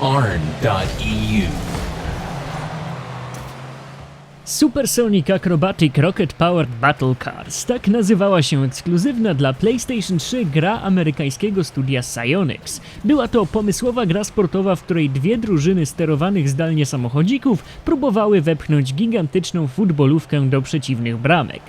arn.eu. Supersonic Acrobatic Rocket Powered Battle Cars. Tak nazywała się ekskluzywna dla PlayStation 3 gra amerykańskiego studia Psyonix. Była to pomysłowa gra sportowa, w której dwie drużyny sterowanych zdalnie samochodzików próbowały wepchnąć gigantyczną futbolówkę do przeciwnych bramek.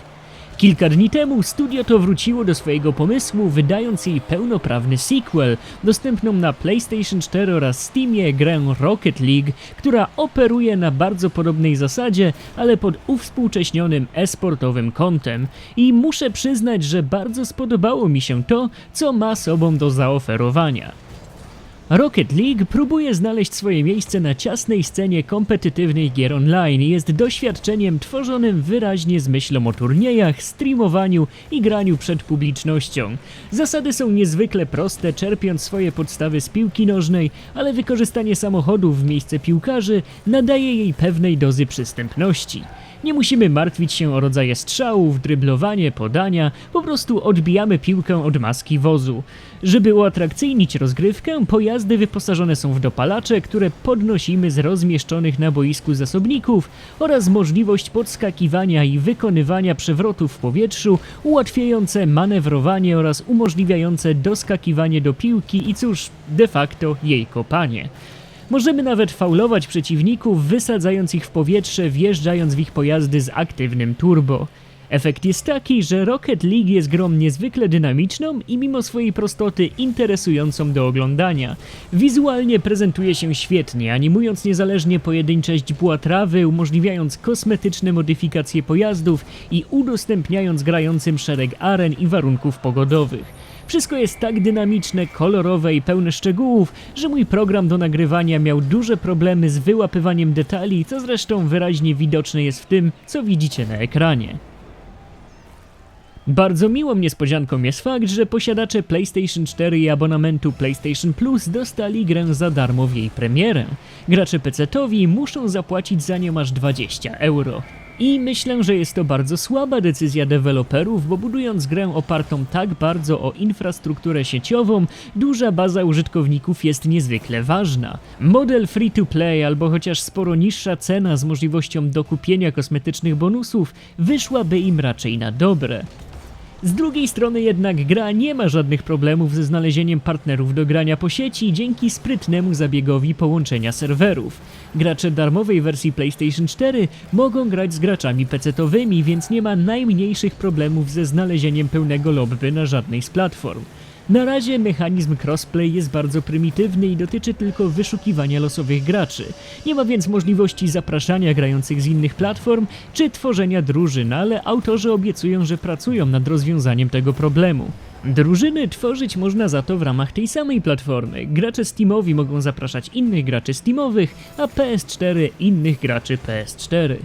Kilka dni temu studio to wróciło do swojego pomysłu, wydając jej pełnoprawny sequel, dostępną na PlayStation 4 oraz Steamie grę Rocket League, która operuje na bardzo podobnej zasadzie, ale pod uwspółcześnionym e-sportowym kątem. I muszę przyznać, że bardzo spodobało mi się to, co ma sobą do zaoferowania. Rocket League próbuje znaleźć swoje miejsce na ciasnej scenie kompetytywnych gier online i jest doświadczeniem tworzonym wyraźnie z myślą o turniejach, streamowaniu i graniu przed publicznością. Zasady są niezwykle proste, czerpiąc swoje podstawy z piłki nożnej, ale wykorzystanie samochodów w miejsce piłkarzy nadaje jej pewnej dozy przystępności. Nie musimy martwić się o rodzaje strzałów, dryblowanie, podania, po prostu odbijamy piłkę od maski wozu. Żeby uatrakcyjnić rozgrywkę, pojazdy wyposażone są w dopalacze, które podnosimy z rozmieszczonych na boisku zasobników oraz możliwość podskakiwania i wykonywania przewrotów w powietrzu, ułatwiające manewrowanie oraz umożliwiające doskakiwanie do piłki i cóż, de facto jej kopanie. Możemy nawet faulować przeciwników, wysadzając ich w powietrze, wjeżdżając w ich pojazdy z aktywnym turbo. Efekt jest taki, że Rocket League jest grą niezwykle dynamiczną i mimo swojej prostoty interesującą do oglądania. Wizualnie prezentuje się świetnie, animując niezależnie pojedyncze źdźbła trawy, umożliwiając kosmetyczne modyfikacje pojazdów i udostępniając grającym szereg aren i warunków pogodowych. Wszystko jest tak dynamiczne, kolorowe i pełne szczegółów, że mój program do nagrywania miał duże problemy z wyłapywaniem detali, co zresztą wyraźnie widoczne jest w tym, co widzicie na ekranie. Bardzo miłą niespodzianką jest fakt, że posiadacze PlayStation 4 i abonamentu PlayStation Plus dostali grę za darmo w jej premierę. Gracze PC-towi muszą zapłacić za nią aż 20 euro. I myślę, że jest to bardzo słaba decyzja deweloperów, bo budując grę opartą tak bardzo o infrastrukturę sieciową, duża baza użytkowników jest niezwykle ważna. Model free to play albo chociaż sporo niższa cena z możliwością dokupienia kosmetycznych bonusów wyszłaby im raczej na dobre. Z drugiej strony jednak gra nie ma żadnych problemów ze znalezieniem partnerów do grania po sieci dzięki sprytnemu zabiegowi połączenia serwerów. Gracze darmowej wersji PlayStation 4 mogą grać z graczami PC-towymi, więc nie ma najmniejszych problemów ze znalezieniem pełnego lobby na żadnej z platform. Na razie mechanizm crossplay jest bardzo prymitywny i dotyczy tylko wyszukiwania losowych graczy. Nie ma więc możliwości zapraszania grających z innych platform czy tworzenia drużyn, ale autorzy obiecują, że pracują nad rozwiązaniem tego problemu. Drużyny tworzyć można za to w ramach tej samej platformy. Gracze Steamowi mogą zapraszać innych graczy Steamowych, a PS4 innych graczy PS4.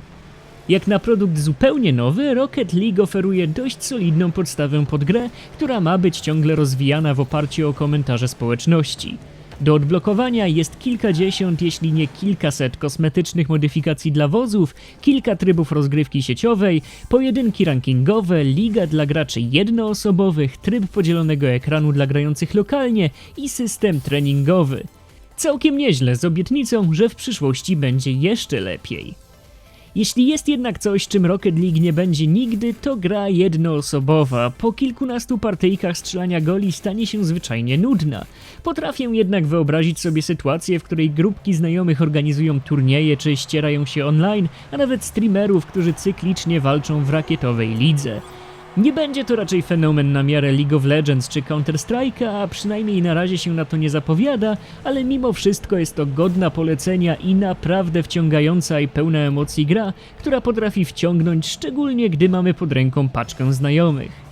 Jak na produkt zupełnie nowy, Rocket League oferuje dość solidną podstawę pod grę, która ma być ciągle rozwijana w oparciu o komentarze społeczności. Do odblokowania jest kilkadziesiąt, jeśli nie kilkaset kosmetycznych modyfikacji dla wozów, kilka trybów rozgrywki sieciowej, pojedynki rankingowe, liga dla graczy jednoosobowych, tryb podzielonego ekranu dla grających lokalnie i system treningowy. Całkiem nieźle, z obietnicą, że w przyszłości będzie jeszcze lepiej. Jeśli jest jednak coś, czym Rocket League nie będzie nigdy, to gra jednoosobowa. Po kilkunastu partyjkach strzelania goli stanie się zwyczajnie nudna. Potrafię jednak wyobrazić sobie sytuację, w której grupki znajomych organizują turnieje czy ścierają się online, a nawet streamerów, którzy cyklicznie walczą w rakietowej lidze. Nie będzie to raczej fenomen na miarę League of Legends czy Counter-Strike'a, a przynajmniej na razie się na to nie zapowiada, ale mimo wszystko jest to godna polecenia i naprawdę wciągająca i pełna emocji gra, która potrafi wciągnąć, szczególnie gdy mamy pod ręką paczkę znajomych.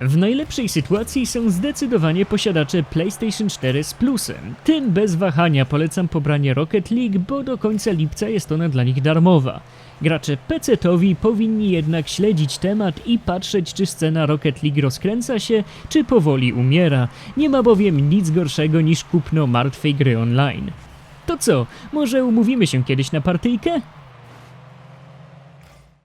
W najlepszej sytuacji są zdecydowanie posiadacze PlayStation 4 z plusem. Tym bez wahania polecam pobranie Rocket League, bo do końca lipca jest ona dla nich darmowa. Gracze PC-towi powinni jednak śledzić temat i patrzeć, czy scena Rocket League rozkręca się, czy powoli umiera. Nie ma bowiem nic gorszego niż kupno martwej gry online. To co, może umówimy się kiedyś na partyjkę?